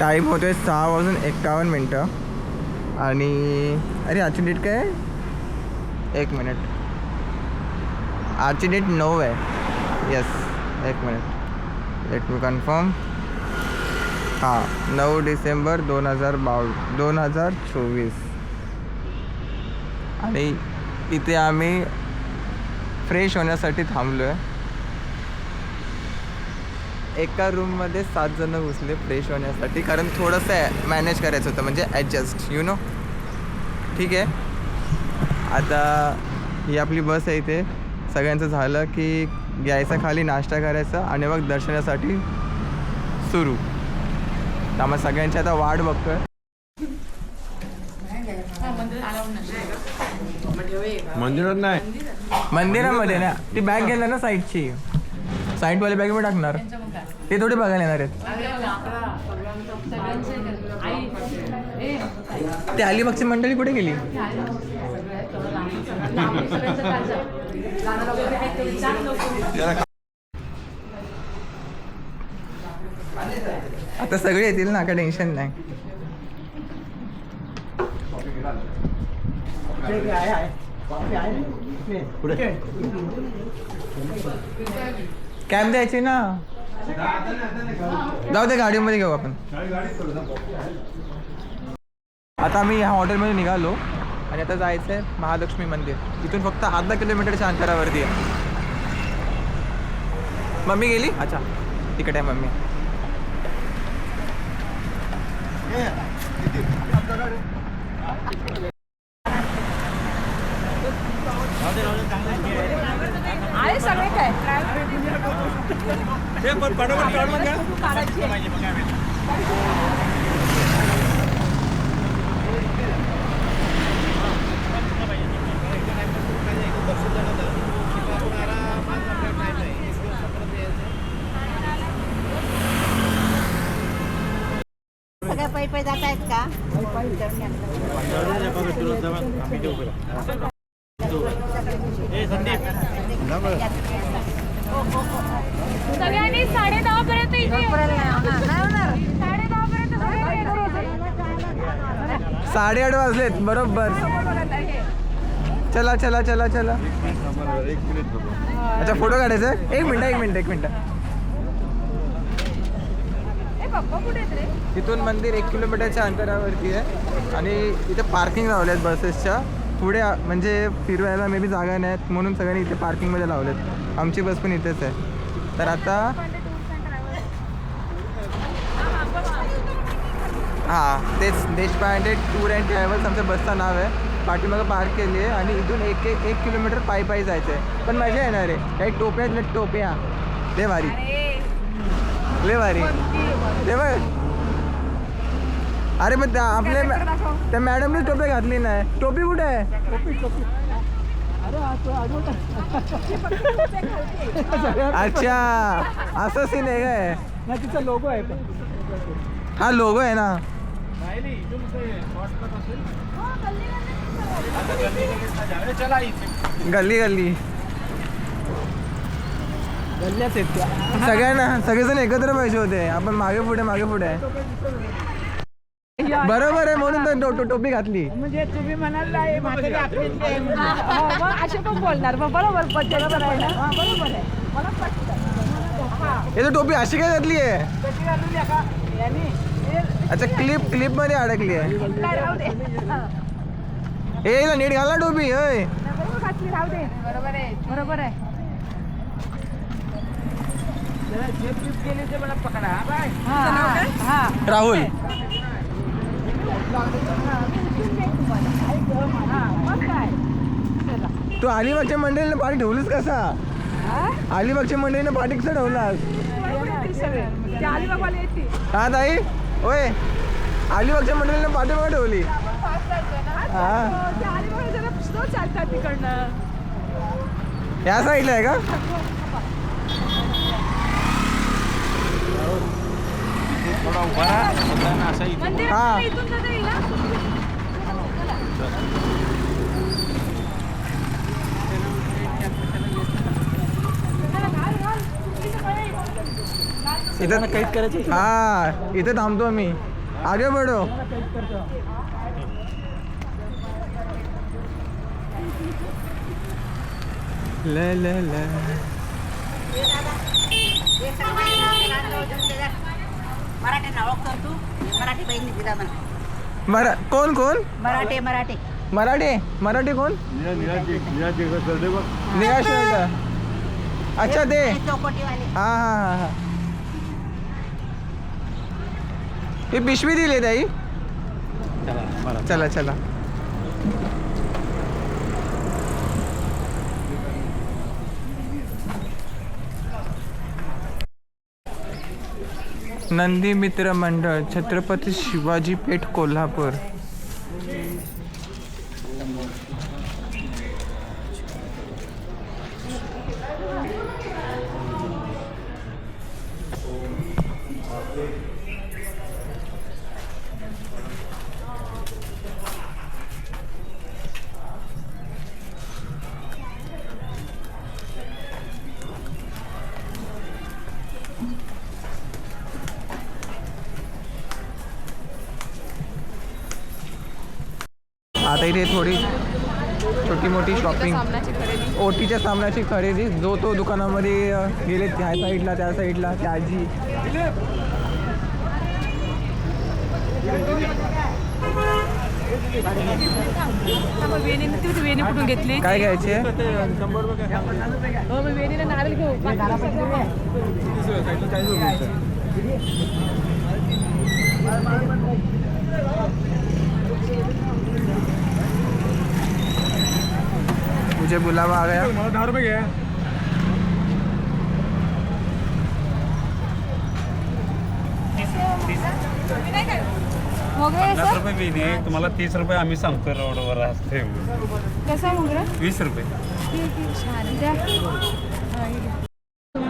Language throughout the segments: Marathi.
टाईम होतो आहे सहा वाजून एक्कावन्न मिनटं. आणि अरे आजची डेट काय? आहे एक मिनिट. आजची डेट नऊ आहे. यस एक मिनिट. लेट मी कन्फर्म हां नऊ डिसेंबर दोन हजार बाव दोन हजार चोवीस. आणि इथे आम्ही फ्रेश होण्यासाठी थांबलो आहे एका रूममध्ये सात जण घुसले फ्रेश होण्यासाठी. कारण थोडंसं मॅनेज करायचं होतं म्हणजे ॲडजस्ट यू नो ठीक आहे? आता ही आपली बस आहे इथे. सगळ्यांचं झालं की घ्यायचं खाली नाश्ता करायचा आणि मग दर्शनासाठी सुरू. त्यामुळे सगळ्यांची आता वाट बघतोय. मंदिरात नाही. मंदिरामध्ये ना ती बॅग घेणार ना साईडची साईडवाले बॅगमध्ये टाकणार. ते थोडे बघायला येणार आहेत. ते अलिबागची मंडळी कुठे गेली? आता सगळे येतील ना काय टेन्शन नाही. कॅब द्यायची ना. जाऊ दे गाडीमध्ये घेऊ आपण. आता आम्ही ह्या हॉटेलमध्ये निघालो आणि आता जायचं आहे महालक्ष्मी मंदिर. इथून फक्त अर्धा किलोमीटरच्या अंतरावरती आहे. मम्मी गेली? अच्छा तिकडे आहे मम्मी आहे सगळे काय काढायची आहे. सगळ्या पायी पायी जात आहेत का सगळ्यांनी साडे दहा पर्यंत इथे साडे दहा पर्यंत सगळे ready होते. साडेआठ वाजलेत बरोबर. चला चला चला चला. अच्छा फोटो काढायचा? एक मिनिट एक मिनिट एक मिनिट. इथून मंदिर एक किलोमीटरच्या अंतरावरती आहे. आणि इथे पार्किंग लावले आहेत बसेसच्या. पुढे म्हणजे फिरवायला मे बी जागा नाहीत म्हणून सगळ्यांनी इथे पार्किंगमध्ये लावलेत. आमची बस पण इथेच आहे. तर आता हां तेच देशपांडे टूर अँड ट्रॅव्हल्स आमच्या बसचं नाव आहे पाठीमागं पार्क केली आहे आणि इथून एक एक एक किलोमीटर पायी पायी जायचं आहे पण मजा येणार आहे काही टोप्या आहेत ना टोप्या भारी। लय भारी। ते बघ अरे पण त्या आपल्या मॅ- त्या मॅडमने टोपी घातली नाही टोपी कुठे आहे अच्छा। असं सीन आहे काय तिचा लोगो आहे हा लोगो आहे ना। गल्ली गल्ली गल्ल्याच आहेत त्या. सगळ्यांना सगळेजण एकत्र पाहिजे होते. आपण मागे पुढे मागे पुढे बरोबर आहे म्हणून तर टोपी घातली. म्हणजे तुम्ही म्हणाल. हो, असे पण बोलणार. मग बरोबर बरोबर आहे ना? हा, बरोबर आहे. मला. हा. हे टोपी अशी काय घातली आहे? अच्छा क्लिप क्लिपमध्ये अडकली आहे. काय राहू दे. हा. ए हिला नीट घाला टोपी होय. घातली राहू दे. बरोबर आहे. बरोबर आहे. राहुल. तू अलिबागच्या मंडळीने पाठी ठेवलीस कसा? अलिबागच्या मंडळीने पाठी कसं ठेवलास. हा ताई? होय अलिबागच्या मंडळीने पाठी बघा ठेवली. हा. चालतात तिकडनं या साईडला आहे का थोडा उभा राहा मुद्दाम असा इथे मंदिरात हा. इथून जाता येईल ना? इथं कैद करायची हा इथे थांबतो आम्ही आगे बडो ले ले ले मरा कोण कोण मराठे मराठे मराठे मराठी कोण निराशे अच्छा ते हा हा हा हा ही पिशवी दिली ताई. चला चला. नंदी मित्र मंडळ छत्रपती शिवाजी पेठ कोल्हापूर. बाहेर थोडी. छोटी मोठी शॉपिंग ओटीच्या सामनाची खरेदी. जो तो दुकानामध्ये गेले त्या साईडला त्या साईडला त्या घेतली काय घ्यायचे? नारळ मुझे बुलावा आ गया। दहा रुपये घ्या पन्नास रुपये आहे तुम्हाला तीस रुपये आम्ही सांगतो रोडवर असते कसं आहे मोगरा? वीस रुपये.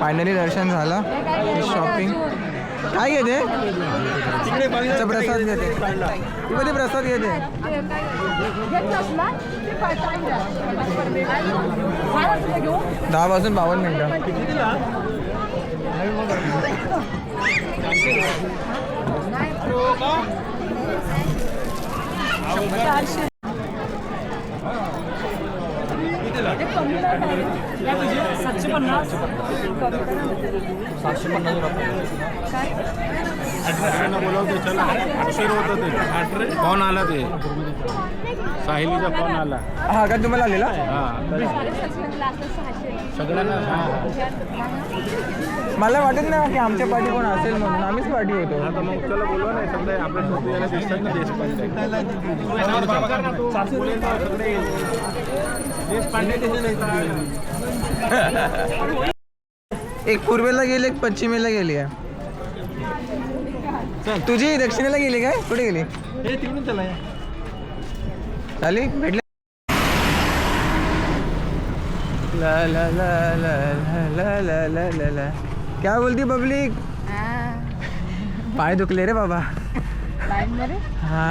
फायनली दर्शन झालं. शॉपिंग काय घेते? अच्छा, प्रसाद घेते. तू कधी प्रसाद घेते. दहा पासून बावन्न मिनटं. चला उशीर होत ते फोन आला ते साहिलीचा फोन आला हा का तुम्हाला आलेला हा. सगळ्यांना मला वाटत नाही की आमच्या पाठी कोण असेल म्हणून. आम्हीच पाठी होतो. आता मग त्याला बोलवा नाही समजा आपल्यासोबत यायला दिसतात ना देशपांडे सातपुले सगळे देशपांडे एक पूर्वेला गेली एक पश्चिमेला गेली आहे. तुझी दक्षिणेला गेली काय? कुठे गेली? तिकडून चला भेटले? ला ला ला ला ला ला ला ला ला. क्या बोलती पब्लिक पाय दुखले रे बाबा. हा.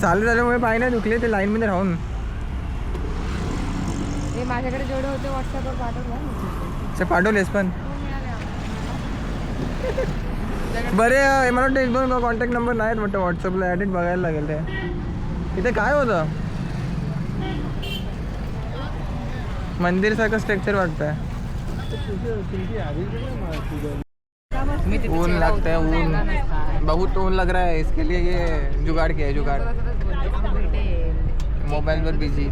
चालू झाल्यामुळे पाय नाही दुखले ते लाईन मध्ये राहून. हे माझ्याकडे जेवढे होते व्हॉट्सअपवर पाठवलं पाठवलेस पण. बरे अं, मला वाटतं एक दोन कॉन्टॅक्ट नंबर नाहीत वाटतं व्हॉट्सअपला ॲडिट बघायला लागेल ते. इथे काय होतं? मंदिरसारखं स्ट्रक्चर वाटतंय. ऊन लगता है ऊन. बहुत ऊन लग रहा है इसके लिए ये जुगाड़ किया है जुगाड़. मोबाइल पर बिजी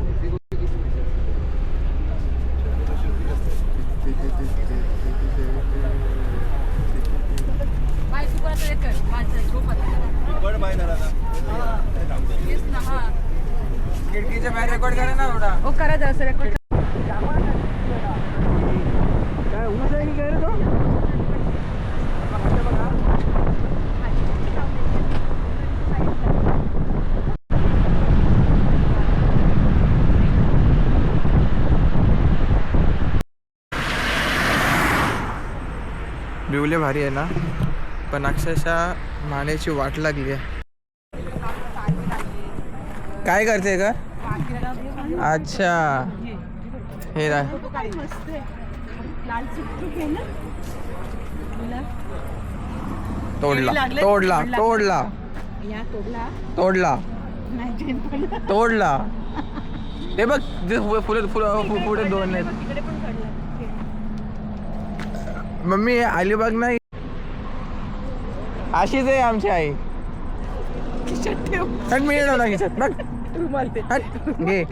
खिडकीच्या बाहेर रेकॉर्ड करा ना एवढा. हो करा जरा रेकॉर्ड काय ऊस आहे की काय रे तो बिवले भारी आहे ना? पण अक्षरशः मानेची वाट लागली आहे. काय करते का अच्छा. हे रा तोडला. तोडला. तोडला. तोडला. तोडला. तोडला ते बघ जे फु- फुलं पुढे दोन आहेत. मम्मी अलिबाग नाही अशीच आहे आमची आई. खिशात ठेव. हट मी येणार ना खिशात. बघ. रुमाल ते हट घे.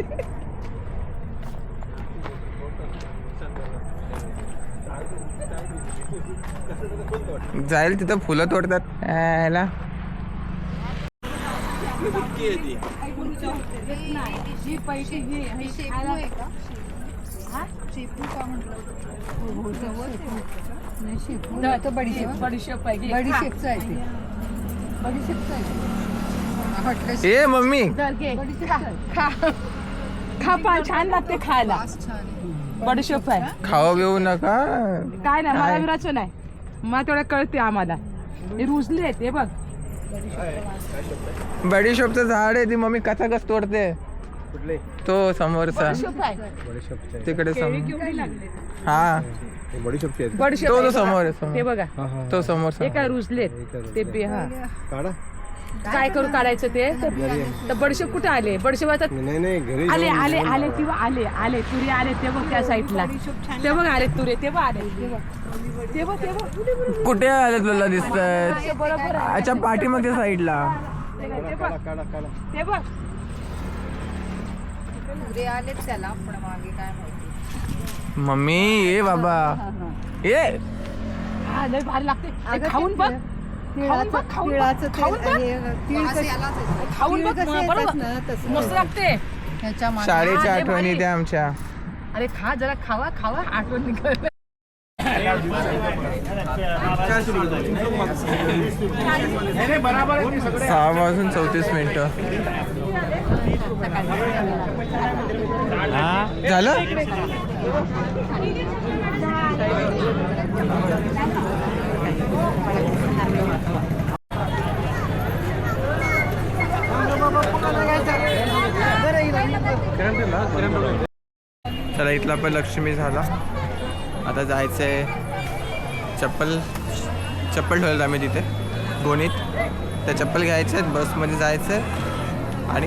जाईल तिथं फुलं तोडतात. याला तो बडीशेप बडीशेप आहे घे. बडीशेपचं आहे ते. बडीशेपचं आहे हॉटलेस. ए मम्मी. धर घे. खा. खा. खा पा छान लागते खायला. आहे. बडीशेप आहे. खाऊ घेऊ नका. काय नाही मला? विराचं नाही. मला तेवढं कळते आम्हाला. हे रुजले आहेत हे बघ. बडीशोपचं झाड आहे ती मम्मी कसा कस तोडते. तो समोरचा. तिकडे समोर हा. बडीशेप तो. समोर आहे, हे बघा. तो समोर हे. काय समोर रुजलेत. ते बी हा. काय करू काढायचं ते? तर बडशेप कुठे आले? बडशेप आता नाही नाही घरी आले आले आले किंवा आले आले. तुरे आले ते बघ त्या साईडला. ते बघ आले तुरे. ते बघ आले. ते बघ. ते बघ ते बघ. कुठे आले तुला आहे. अच्छा पाठीमागच्या साईडला. ते बघ ते बघ. पुरे आलेच त्याला पण मागे काय माहिती. मम्मी ये बाबा. ये लय भारी लागते. खाऊन बघ. शाळेच्या आठवणी. त्या आमच्या. अरे खा जरा खावा खावा. आठवण सहा वाजून चौतीस मिनिटं. झालं? चला इथला पण लक्ष्मी झाला. आता जायचं आहे चप्पल चप्पल ठेवलं आम्ही तिथे गोणीत. त्या चप्पल घ्यायचे आहेत बसमध्ये जायचं आणि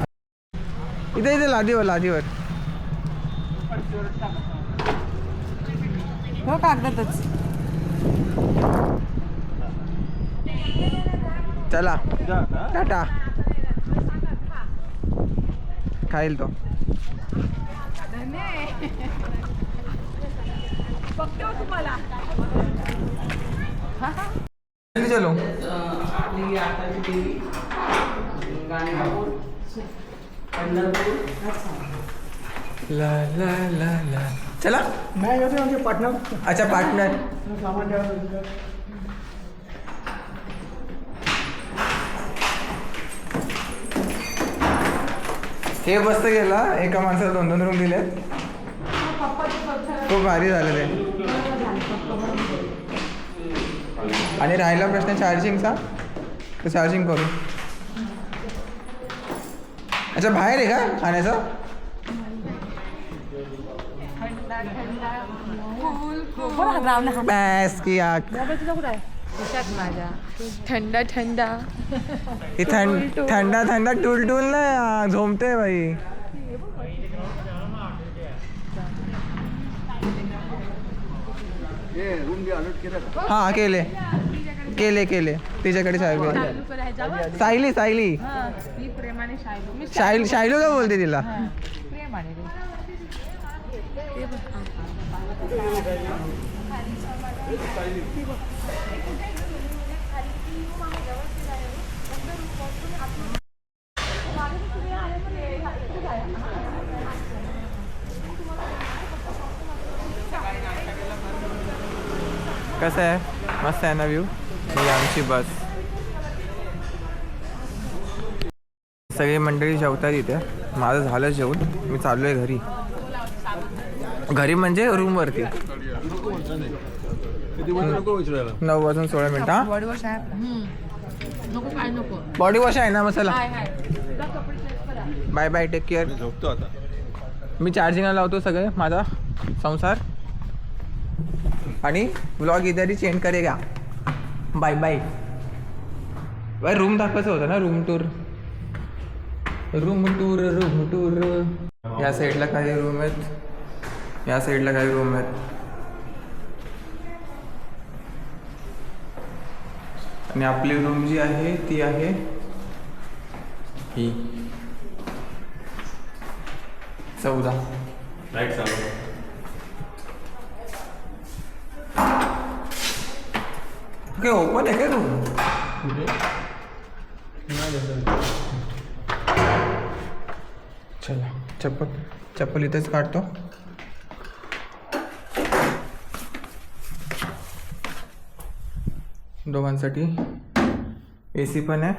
इथे इथे लादीवर लादीवर. हो कागदातच. चला. टाटा. खाईल तो. चलो. ला ला ला ला. चला. अच्छा पार्टनर हे मस्त गेला एका माणसाला दोन दोन रूम दिलेत. खूप भारी झालं ते आणि राहिला प्रश्न चार्जिंगचा तर चार्जिंग करू. अच्छा बाहेर आहे का खाण्याचं? बॅस की आग. माझ्या थंड थंड. ही थंड थंडा थंडा टूल टूल ना झोमते बाई. हा केले. केले केले. तिच्याकडे साहेब सायली सायली. प्रेमाने शायलो शायलो का बोलते तिला. कसं आहे? मस्त आहे ना व्ह्यू ही आमची बस. सगळी मंडळी जेवतात इथे. माझं झालं जेवण. मी चाललो आहे घरी. घरी म्हणजे रूमवरती नऊ वाजून सोळा मिनिटं बॉडी वॉश आहे. नको काय नको. बॉडी वॉश आहे ना मसाला? Hi hi. Bye bye take care झोपतो आता. मी चार्जिंगला लावतो सगळे. माझा संसार. आणि ब्लॉग इधर ही चेंज करेगा. बाय बाय बाय रूम दाखवायचं होतं ना room tour room tour room tour या साईडला काही रूम आहेत. या साईडला काही रूम आहेत. आणि आपली रूम जी आहे ती आहे ही. चौदा. लाइट चालू काय ओपन आहे काय रूम चला चप्पल चप्पल इथेच काढतो दोघांसाठी ए सी पण आहे